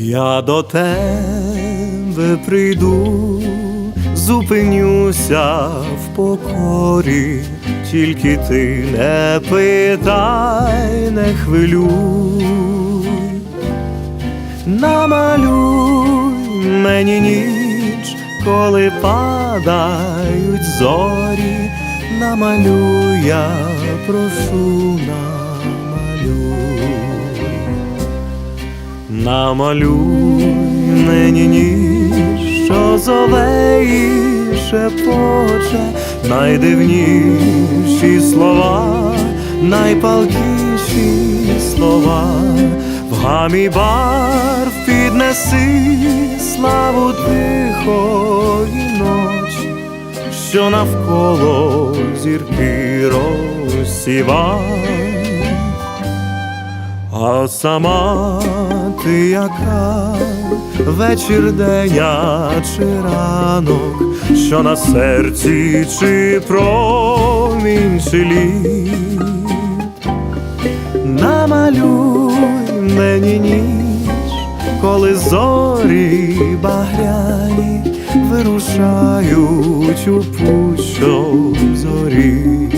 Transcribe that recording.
Я до тебе прийду, зупинюся в покорі, тільки ти не питай, не хвилюй, намалюй мені ніч, коли падають зорі, намалюй, я прошу, намалюй. Намалюй мені ніч, що зове і шепоче, найдивніші слова, найпалкіші слова, в гамі барв піднеси славу тихої ночі, що навколо зірки розсіває. А сама ти яка вечір день я чи ранок, що на серці чи промінь чи літ. Намалюй мені ніч, коли зорі багряні вирушають у пущу зорі.